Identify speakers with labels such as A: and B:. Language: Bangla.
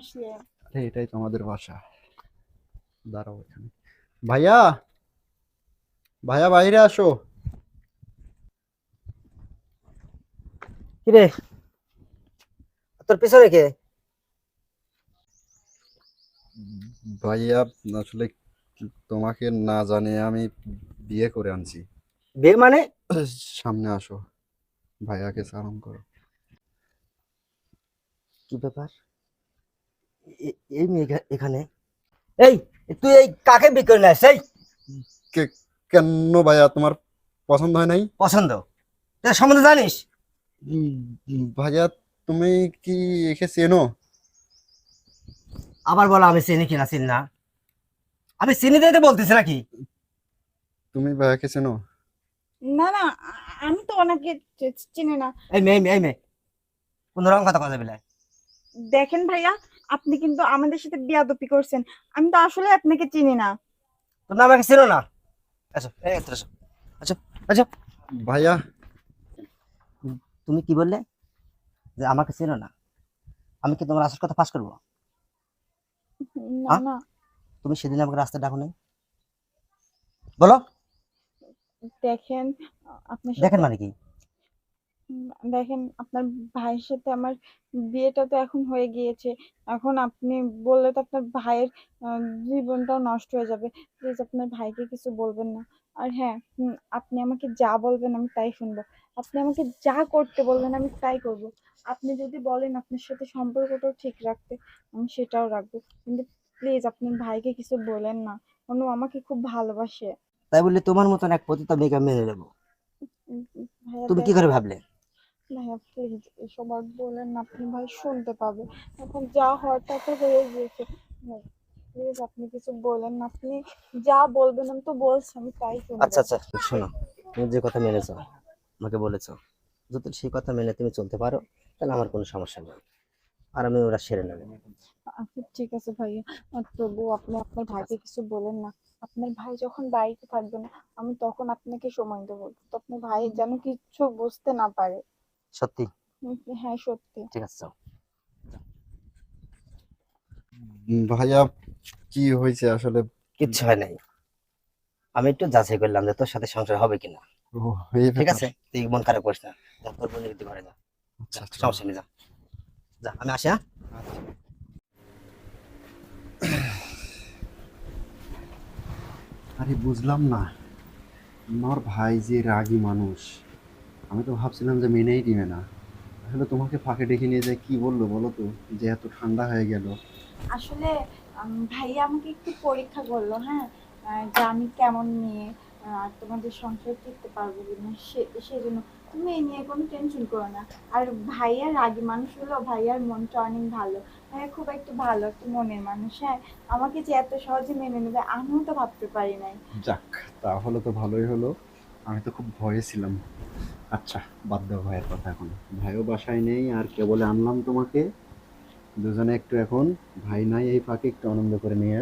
A: আসলে।
B: আরে এটাই তো আমাদের বাসা। দাঁড়াও এখানে। ভাইয়া ভাইয়া বাইরে আসো।
C: কিরে? তোর পিছনে কে?
B: ভাইয়া আসলে তোমাকে না জানে আমি বিয়ে করে আনছি।
C: বিয়ে মানে?
B: সামনে আসো। ভাইয়াকে সালাম করো।
C: কি ব্যাপার? এই মেয়ে এখানে। এই তুই এই কাকে বিয়ে করে নিয়ে এই।
B: কেন ভাইয়া তোমার পছন্দ হয় নাই?
C: পছন্দ? তোর সম্বন্ধে জানিস?
B: ভাইয়া তুমি কি একে চেনো?
C: আবার বলো আমি চিনি কিনা চিনি না। আমি চিনি দিতে বলতেছি নাকি?
B: তুমি ভাইয়াকে চেনো?
A: না না আমি তো অনেকে চিনি না।
C: এই মেয়ে এই মেয়ে, এই মেয়ে। কোন রকম কথা কথা বলে
A: দেখেন ভাইয়া আপনি কিন্তু আমাদের সাথে বিয়াদপি করছেন। আমি তো আসলে আপনাকে চিনি না।
C: তোমরা আমাকে চিনো না? আচ্ছা এই এত আচ্ছা আচ্ছা।
B: ভাইয়া।
C: তুমি কি বললে? যে আমাকে চিনো না? আমি কি তোমার আসল কথা ফাঁস করব?
A: না
C: হ্যাঁ?
A: না।
C: তুমি সেদিন আমাকে রাস্তায় ডাকো নাই? বলো।
A: দেখেন আপনার
C: দেখেন মানে কি?
A: দেখেন আপনার ভাইয়ের সাথে আমার বিয়েটা তো এখন হয়ে গিয়েছে। এখন আপনি বললে তো আপনার ভাইয়ের জীবনটাও নষ্ট হয়ে যাবে। প্লিজ আপনার ভাইকে কিছু বলবেন না। আর হ্যাঁ আপনি আমাকে যা বলবেন আমি তাই শুনব। আপনি আমাকে যা করতে বলবেন আমি তাই করব। আপনি যদি বলেন আপনার সাথে সম্পর্কটাও ঠিক রাখতে আমি সেটাও রাখব। কিন্তু প্লিজ আপনার ভাইকে কিছু বলেন না। অনু আমাকে খুব ভালোবাসে।
C: তাই বললে তোমার মতন এক পতিতা মেয়েকে মেনে নেব তুমি কি করে ভাবলে?
A: ভাইয়া প্লিজ এসব আর বলেন না আপনি ভাই শুনতে পাবে। এখন যা হওয়ার তা তো হয়ে গিয়েছে। প্লিজ আপনি কিছু বলেন না আপনি যা বলবেন আমি তো বলছি আমি তাই শুনব।
C: আচ্ছা আচ্ছা শোনো তুমি যে কথা মেনেছো আমাকে বলেছ যদি সেই কথা মেনে তুমি চলতে পারো তাহলে আমার কোনো সমস্যা নেই। আর আমি ওরা সেরে নেবে।
A: আচ্ছা ঠিক আছে ভাইয়া। তবু আপনি আপনার ভাইকে কিছু বলেন না। আপনার ভাই যখন বাড়িতে থাকবে না আমি তখন আপনাকে সময় দেবো। তো আপনার ভাই যেন কিচ্ছু বুঝতে না পারে।
C: সত্যি?
A: হ্যাঁ সত্যি।
C: ঠিক আছে
B: ভাইয়া কি হয়েছে আসলে?
C: কিচ্ছু হয় নাই। আমি একটু যাচাই করলাম যে তোর সাথে সংসার হবে কিনা। ঠিক আছে? তুই মন খারাপ করিস না। যা তোর বোনের দিকে ঘরে যা।
B: আচ্ছা, আচ্ছা।
C: সমস্যা নেই যা। যা আমি আসি হ্যাঁ?
B: আরে বুঝলাম না। আমার ভাই যে রাগী মানুষ। আমি তো ভাবছিলাম যে মেনেই দিবে না। আসলে তোমাকে ফাঁকে ডেকে নিয়ে যায় কি বলল বলো তো? যে এত ঠান্ডা হয়ে গেল।
A: আসলে ভাইয়া আমাকে একটু পরীক্ষা করল হ্যাঁ? যে আমি কেমন নিয়ে আর তোমাদের সংসার টিকতে পারব কিনা সে সেজন্য। তুমি এই নিয়ে কোনো টেনশন করো না। আর ভাইয়া রাগী মানুষ হলো ভাইয়ার মনটা অনেক ভালো। ভাইয়া খুব একটা ভালো একটু মনের মানুষ হ্যাঁ? আমাকে যে এত সহজে মেনে নেবে আমিও তো ভাবতে পারি নাই।
B: যাক তাহলে তো ভালোই হলো। আমি তো খুব ভয়ে ছিলাম। আচ্ছা। বাদ দাও ভাইয়ের কথা এখন। ভাইও বাসায় নেই, আর কেবলে আনলাম তোমাকে? দুজনে একটু এখন। ভাই নাই এই ফাঁকে, একটু আনন্দ করে নিয়ে